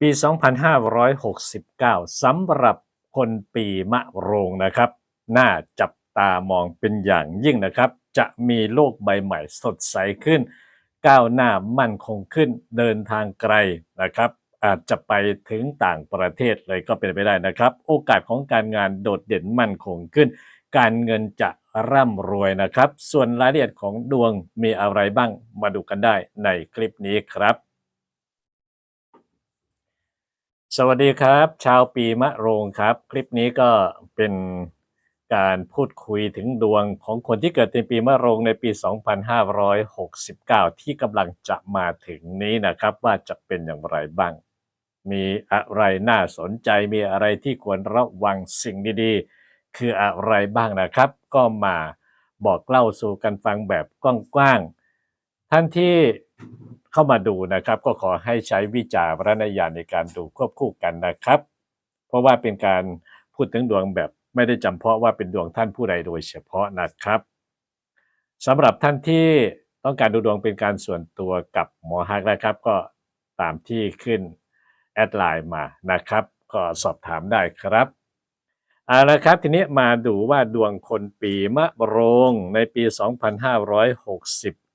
ปี 2569สำหรับคนปีมะโรงนะครับ น่าจับตามองเป็นอย่างยิ่งนะครับ จะมีโลกใบใหม่สดใสขึ้น ก้าวหน้ามั่นคงขึ้นเดินทางไกลนะครับ อาจจะไปถึงต่างประเทศเลยก็เป็นไปได้นะครับ โอกาสของการงานโดดเด่นมั่นคงขึ้น การเงินจะร่ำรวยนะครับ ส่วนรายละเอียดของดวงมีอะไรบ้างมาดูกันได้ในคลิปนี้ครับ สวัสดีครับ ชาวปีมะโรงครับ คลิปนี้ก็เป็นการพูดคุยถึงดวงของคนที่เกิดในปีมะโรงในปี 2569 ที่กำลังจะมาถึงนี้นะครับ ว่าจะเป็นอย่างไรบ้าง มีอะไรน่าสนใจมีอะไรที่ควรระวังสิ่งดีๆ คืออะไรบ้างนะครับ ก็มาบอกเล่าสู่กันฟังแบบกว้างๆท่านที่ เข้ามาดูนะครับ ก็ขอให้ใช้วิจารณญาณในการดูควบคู่กันนะครับ เพราะว่าเป็นการพูดถึงดวงแบบไม่ได้จำเพาะว่าเป็นดวงท่านผู้ใดโดยเฉพาะนะครับสำหรับท่านที่ต้องการดูดวงเป็นการส่วนตัวกับหมอฮักนะครับ ก็ตามที่ขึ้นแอดไลน์มานะครับ ก็สอบถามได้ครับเอาละครับทีนี้มาดูว่าดวงคนปีมะโรงในปี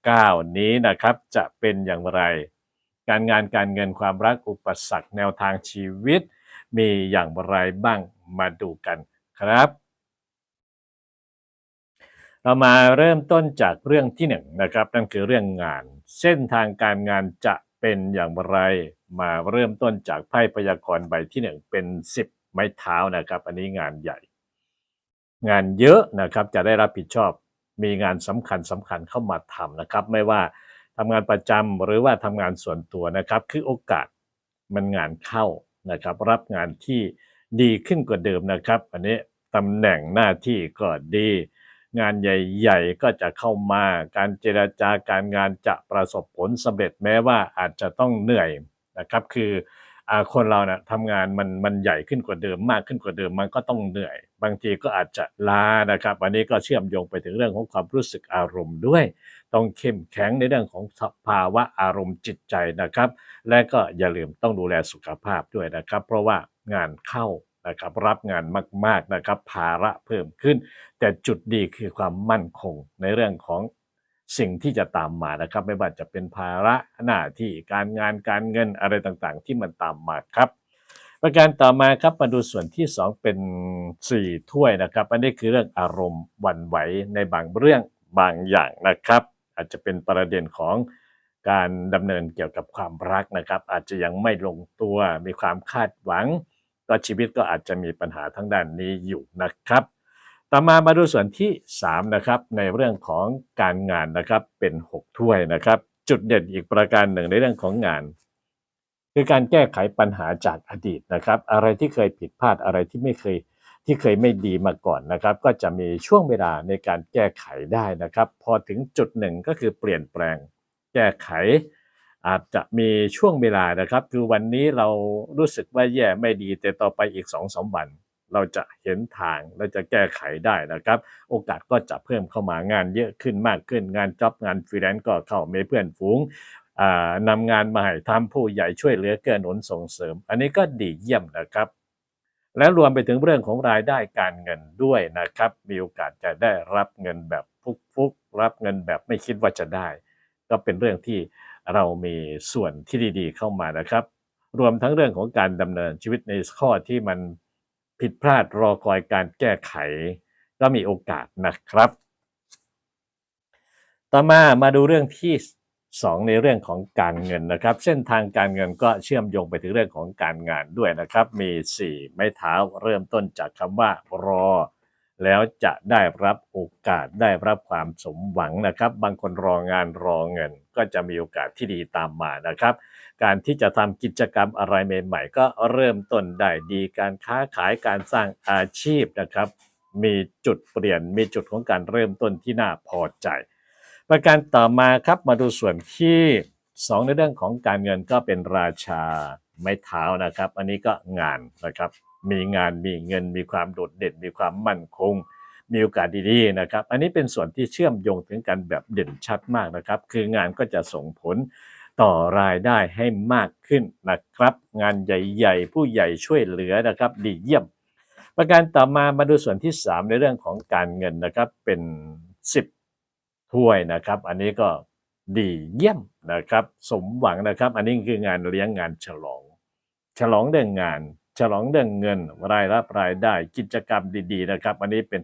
2569นี้นะครับจะเป็นอย่างไร การงานการเงินความรักอุปสรรคแนวทางชีวิต มีอย่างไรบ้างมาดูกันครับ เรามาเริ่มต้นจากเรื่องที่หนึ่งนะครับ นั่นคือเรื่องงาน เส้นทางการงานจะเป็นอย่างไร มาเริ่มต้นจากไพ่พยากรณ์ใบที่หนึ่งเป็นสิบไม้เท้านะครับ อันนี้งานใหญ่ งานเยอะนะครับจะได้รับผิดชอบ มีงานสำคัญสำคัญเข้ามาทำนะครับ ไม่ว่าทำงานประจำหรือว่าทำงานส่วนตัวนะครับ คือโอกาสมันงานเข้านะครับ รับงานที่ดีขึ้นกว่าเดิมนะครับ อันนี้ตำแหน่งหน้าที่ก็ดี งานใหญ่ๆก็จะเข้ามาการเจราจาการงานจะประสบผลสำเร็จแม้ว่าอาจจะต้องเหนื่อยนะครับ คือ คนเรานะทำงานมันมันใหญ่ขึ้นกว่าเดิมมากขึ้นกว่าเดิมมันก็ต้องเหนื่อย บางทีก็อาจจะล้านะครับอันนี้ก็เชื่อมโยงไปถึงเรื่องของความรู้สึกอารมณ์ด้วย ต้องเข้มแข็งในเรื่องของสภาวะอารมณ์จิตใจนะครับ และก็อย่าลืมต้องดูแลสุขภาพด้วยนะครับ เพราะว่างานเข้านะครับรับงานมาก ๆนะครับ ภาระเพิ่มขึ้น แต่จุดดีคือความมั่นคงในเรื่องของ สิ่งที่จะตามมานะครับ ไม่ว่าจะเป็นภาระหน้าที่การงานการเงินอะไรต่างๆ ที่มันตามมาครับ ประการต่อมาครับมาดูส่วนที่ 2 เป็น 4 ถ้วยนะครับ อันนี้คือเรื่องอารมณ์วันไหวในบางเรื่องบางอย่างนะครับ อาจจะเป็นประเด็นของการดำเนินเกี่ยวกับความรักนะครับ อาจจะยังไม่ลงตัวมีความคาดหวัง ก็ชีวิตก็อาจจะมีปัญหาทั้งด้านนี้อยู่นะครับ ต่อมามาดูส่วนที่ 3 นะครับ ในเรื่องของการงานนะครับเป็น 6 ถ้วยนะครับ จุดเด่นอีกประการหนึ่งในเรื่องของงาน คือการแก้ไขปัญหาจากอดีตนะครับ อะไรที่เคยผิดพลาดอะไรที่ไม่เคยที่เคยไม่ดีมาก่อนนะครับ ก็จะมีช่วงเวลาในการแก้ไขได้นะครับ พอถึงจุดหนึ่งก็คือเปลี่ยนแปลง แก้ไข อาจจะมีช่วงเวลานะครับ คือวันนี้เรารู้สึกว่าแย่ไม่ดีแต่ต่อไปอีก2องสวัน เราจะเห็นทางเราจะแก้ไขได้นะครับ โอกาสก็จะเพิ่มเข้ามางานเยอะขึ้นมากขึ้นงานจ็อบงานฟรีแลนซ์ก็เข้ามีเพื่อนฝูงนำงานมาให้ทำผู้ใหญ่ช่วยเหลือเกื้อหนุนส่งเสริม อันนี้ก็ดีเยี่ยมนะครับ และรวมไปถึงเรื่องของรายได้การเงินด้วยนะครับ มีโอกาสจะได้รับเงินแบบฟุกๆรับเงินแบบไม่คิดว่าจะได้ ก็เป็นเรื่องที่เรามีส่วนที่ดี ๆ เข้ามานะครับ รวมทั้งเรื่องของการดำเนินชีวิตในข้อที่มัน ผิดพลาดรอคอยการแก้ไขก็มีโอกาสนะครับ ต่อมามาดูเรื่องที่ 2 ในเรื่องของการเงินนะครับ เส้นทางการเงินก็เชื่อมโยงไปถึงเรื่องของการงานด้วยนะครับ มี 4 ไม้เท้าเริ่มต้นจากคำว่ารอ แล้วจะได้รับโอกาสได้รับความสมหวังนะครับ บางคนรองานรอเงินก็จะมีโอกาสที่ดีตามมานะครับ การที่จะทำกิจกรรมอะไรใหม่ๆ ก็เริ่มต้นได้ดีการค้าขายการสร้างอาชีพนะครับ มีจุดเปลี่ยนมีจุดของการเริ่มต้นที่น่าพอใจ ประการต่อมาครับมาดูส่วนที่ 2 ในเรื่องของการเงินก็เป็นราชาไม้เท้านะครับ อันนี้ก็งานนะครับ มีงานมีเงินมีความโดดเด่น มีความมั่นคง มีโอกาสดีๆนะครับ อันนี้เป็นส่วนที่เชื่อมโยงถึงกันแบบเด่นชัดมากนะครับ คืองานก็จะส่งผล ต่อรายได้ให้มากขึ้นนะครับ งานใหญ่ๆ ผู้ใหญ่ช่วยเหลือนะครับ ดีเยี่ยม ประการต่อมามาดูส่วนที่ 3 ในเรื่องของการเงินนะครับเป็น 10 ถ้วยนะครับ อันนี้ก็ดีเยี่ยมนะครับ สมหวังนะครับ อันนี้คืองานเลี้ยงงานฉลอง ฉลองเรื่องงาน ฉลองเรื่องเงิน รายรับรายได้กิจกรรมดีๆนะครับ อันนี้เป็น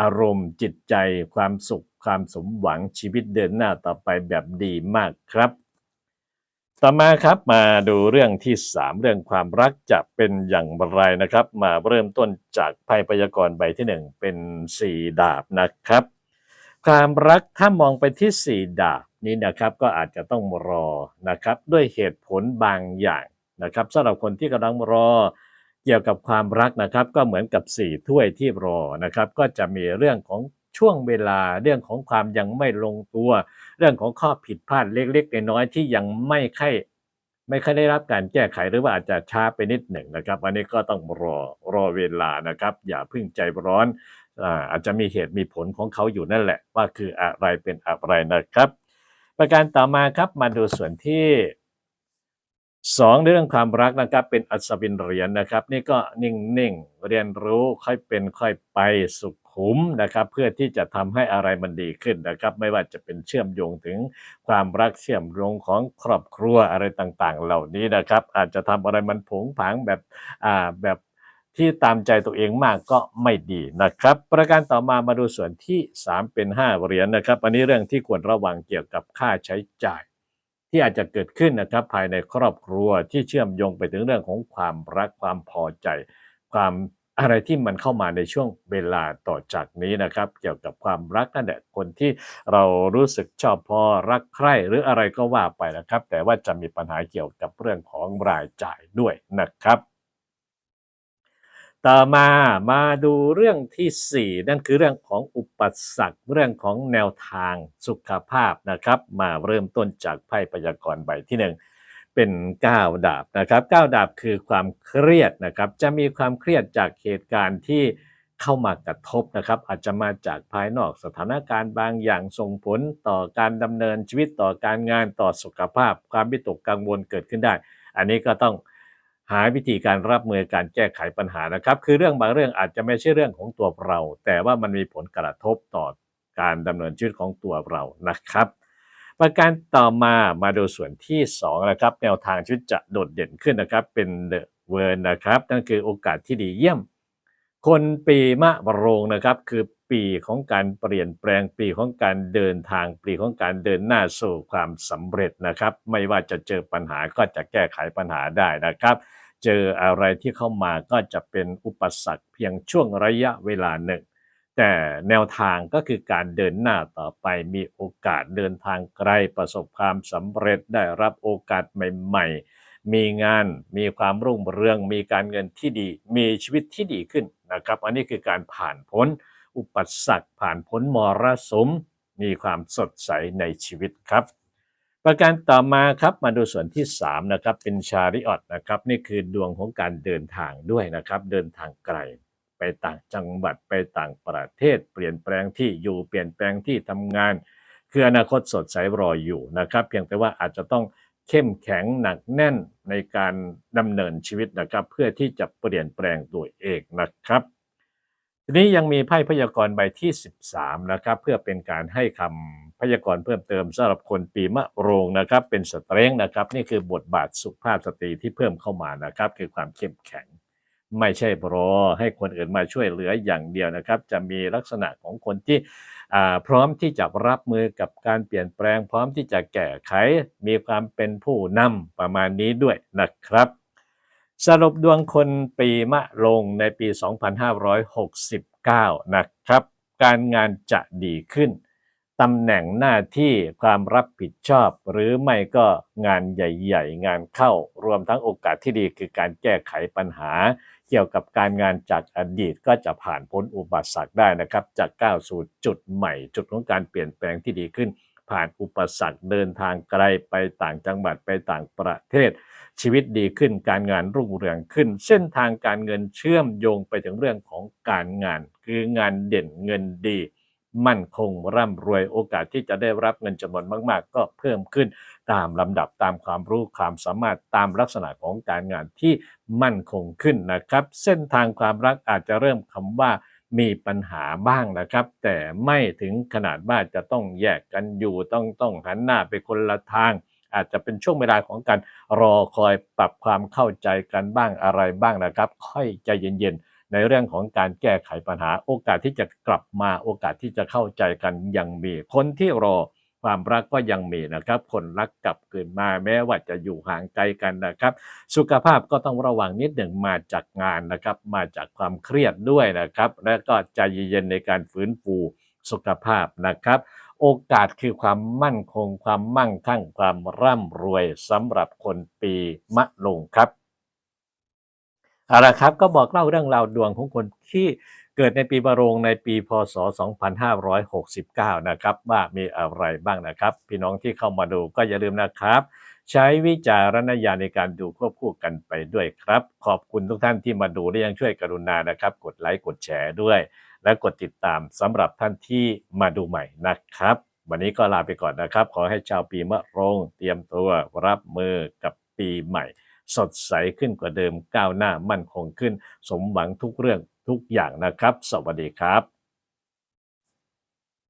อารมณ์จิตใจความสุขความสมหวังชีวิตเดินหน้าต่อไปแบบดีมากครับ ต่อมาครับมาดูเรื่องที่ 3 เรื่องความรักจะเป็นอย่างไรนะครับ มาเริ่มต้นจากไพ่พยากรณ์ใบที่ 1 เป็น 4 ดาบนะครับ ความรักถ้ามองไปที่ 4 ดาบนี้นะครับก็อาจจะต้องรอนะครับด้วยเหตุผลบางอย่างนะครับสำหรับคนที่กำลังรอเกี่ยวกับความรักนะครับ ก็เหมือนกับสี่ถ้วยที่รอนะครับ ก็จะมีเรื่องของช่วงเวลาเรื่องของความยังไม่ลงตัว รื่องของข้อผิดพลาดเล็กๆน้อยๆที่ยังไม่ค่อยไม่ค่อยได้รับการแก้ไขหรือว่าอาจจะช้าไปนิดหนึ่งนะครับ อันนี้ก็ต้องรอรอเวลานะครับ อย่าเพึ่งใจร้อนอาจจะมีเหตุมีผลของเขาอยู่นั่นแหละ ว่าคืออะไรเป็นอะไรนะครับ ประการต่อมาครับมาดูส่วนที่สองเรื่องความรักนะครับเป็นอัศวินเหรียญนะครับ นี่ก็นิ่งๆเรียนรู้ค่อยเป็นค่อยไปสุข มนะครับ เพื่อที่จะทำให้อะไรมันดีขึ้นนะครับ ไม่ว่าจะเป็นเชื่อมโยงถึงความรักเชื่อมโยงของครอบครัวอะไรต่างๆ เหล่านี้นะครับ อาจจะทำอะไรมันผงผางแบบอ่าแบบที่ตามใจตัวเองมากก็ไม่ดีนะครับ ประการต่อมามาดูส่วนที่ 3 เป็น 5 เหรียญนะครับ อันนี้เรื่องที่ควรระวังเกี่ยวกับค่าใช้จ่าย ที่อาจจะเกิดขึ้นนะครับภายในครอบครัวที่เชื่อมโยงไปถึงเรื่องของความรักความพอใจ ความ อะไรที่มันเข้ามาในช่วงเวลาต่อจากนี้นะครับ เกี่ยวกับความรักนั่นแหละคนที่เรารู้สึกชอบพอรักใคร่หรืออะไรก็ว่าไปนะครับ แต่ว่าจะมีปัญหาเกี่ยวกับเรื่องของรายจ่ายด้วยนะครับ ต่อมามาดูเรื่องที่ 4 นั่นคือเรื่องของอุปสรรคเรื่องของแนวทางสุขภาพนะครับ มาเริ่มต้นจากไพ่พยากรณ์ใบที่1 เป็น9ดาบนะครับ9ดาบคือความเครียดนะครับ จะมีความเครียดจากเหตุการณ์ที่เข้ามากระทบนะครับ อาจจะมาจากภายนอกสถานการณ์บางอย่างส่งผลต่อการดำเนินชีวิตต่อการงานต่อสุขภาพ ความวิตกกังวลเกิดขึ้นได้ อันนี้ก็ต้องหาวิธีการรับมือการแก้ไขปัญหานะครับ คือเรื่องบางเรื่องอาจจะไม่ใช่เรื่องของตัวเรา แต่ว่ามันมีผลกระทบต่อการดำเนินชีวิตของตัวเรานะครับ ประการต่อมามาดูส่วนที่2นะครับแนวทางชีวิตจะโดดเด่นขึ้นนะครับเป็นเดอะเวิร์นนะครับนั่นคือโอกาสที่ดีเยี่ยม คนปีมะโรงนะครับคือปีของการเปลี่ยนแปลงปีของการเดินทางปีของการเดินหน้าสู่ความสำเร็จนะครับ ไม่ว่าจะเจอปัญหาก็จะแก้ไขปัญหาได้นะครับ เจออะไรที่เข้ามาก็จะเป็นอุปสรรคเพียงช่วงระยะเวลาหนึ่ง แต่แนวทางก็คือการเดินหน้าต่อไปมีโอกาสเดินทางไกลประสบความสำเร็จได้รับโอกาสใหม่ ๆ มีงานมีความรุ่งเรือง มีการเงินที่ดี มีชีวิตที่ดีขึ้นนะครับ อันนี้คือการผ่านพ้น อุปสรรคผ่านพ้นมรสุม มีความสดใสในชีวิตครับ ประการต่อมาครับมาดูส่วนที่3นะครับเป็นชาริออตนะครับนี่คือดวงของการเดินทางด้วยนะครับ เดินทางไกล ไปต่างจังหวัดไปต่างประเทศ เปลี่ยนแปลงที่อยู่เปลี่ยนแปลงที่ทำงาน คืออนาคตสดใสรออยู่นะครับ เพียงแต่ว่าอาจจะต้องเข้มแข็งหนักแน่นในการดำเนินชีวิตนะครับ เพื่อที่จะเปลี่ยนแปลงตัวเองนะครับทีนี้ยังมีไพ่พยากรณ์ใบที่ 13 นะครับ เพื่อเป็นการให้คำพยากรณ์เพิ่มเติมสำหรับคนปีมะโรงนะครับ เป็นสเตรงนะครับ นี่คือบทบาทสุภาพสตรีที่เพิ่มเข้ามานะครับ คือความเข้มแข็ง ไม่ใช่รอให้คนอื่นมาช่วยเหลืออย่างเดียวนะครับ จะมีลักษณะของคนที่พร้อมที่จะรับมือกับการเปลี่ยนแปลง พร้อมที่จะแก้ไข มีความเป็นผู้นำประมาณนี้ด้วยนะครับ สรุปดวงคนปีมะโรงในปี 2569 นะครับ การงานจะดีขึ้นตำแหน่งหน้าที่ความรับผิดชอบ หรือไม่ก็งานใหญ่ ๆ งานเข้ารวมทั้งโอกาสที่ดีคือการแก้ไขปัญหา เกี่ยวกับการงานจากอดีตก็จะผ่านพ้นอุปสรรคได้นะครับจะก้าวสู่จุดใหม่ จุดของการเปลี่ยนแปลงที่ดีขึ้น ผ่านอุปสรรคเดินทางไกลไปต่างจังหวัดไปต่างประเทศ ชีวิตดีขึ้นการงานรุ่งเรืองขึ้น เส้นทางการเงินเชื่อมโยงไปถึงเรื่องของการงาน คืองานเด่นเงินดี มั่นคงร่ำรวยโอกาสที่จะได้รับเงินจำนวนมาก ๆ ก็เพิ่มขึ้นตามลำดับตามความรู้ความสามารถตามลักษณะของการงานที่มั่นคงขึ้นนะครับ เส้นทางความรักอาจจะเริ่มคำว่ามีปัญหาบ้างนะครับ แต่ไม่ถึงขนาดว่าจะต้องแยกกันอยู่ต้องต้องหันหน้าไปคนละทาง อาจจะเป็นช่วงเวลาของการรอคอยปรับความเข้าใจกันบ้างอะไรบ้างนะครับ ค่อยใจเย็นๆ ในเรื่องของการแก้ไขปัญหา โอกาสที่จะกลับมาโอกาสที่จะเข้าใจกันยังมี คนที่รอความรักก็ยังมีนะครับ คนรักกลับคืนมาแม้ว่าจะอยู่ห่างไกลกันนะครับ สุขภาพก็ต้องระวังนิดหนึ่งมาจากงานนะครับ มาจากความเครียดด้วยนะครับ และก็ใจเย็นๆในการฟื้นฟูสุขภาพนะครับ โอกาสคือความมั่นคง ความมั่งคั่ง ความร่ำรวยสำหรับคนปีมะลงครับ เอาละครับก็บอกเล่าเรื่องราวดวงของคนที่เกิดในปีมะโรงในปีพศ 2569 นะครับว่ามีอะไรบ้างนะครับ พี่น้องที่เข้ามาดูก็อย่าลืมนะครับ ใช้วิจารณญาณในการดูควบคู่กันไปด้วยครับ ขอบคุณทุกท่านที่มาดูและยังช่วยกรุณานะครับ กดไลค์กดแชร์ด้วย และกดติดตามสำหรับท่านที่มาดูใหม่นะครับ วันนี้ก็ลาไปก่อนนะครับ ขอให้ชาวปีมะโรงเตรียมตัวรับมือกับปีใหม่ สดใสขึ้นกว่าเดิมก้าวหน้ามั่นคงขึ้น สมหวังทุกเรื่องทุกอย่างนะครับ สวัสดีครับ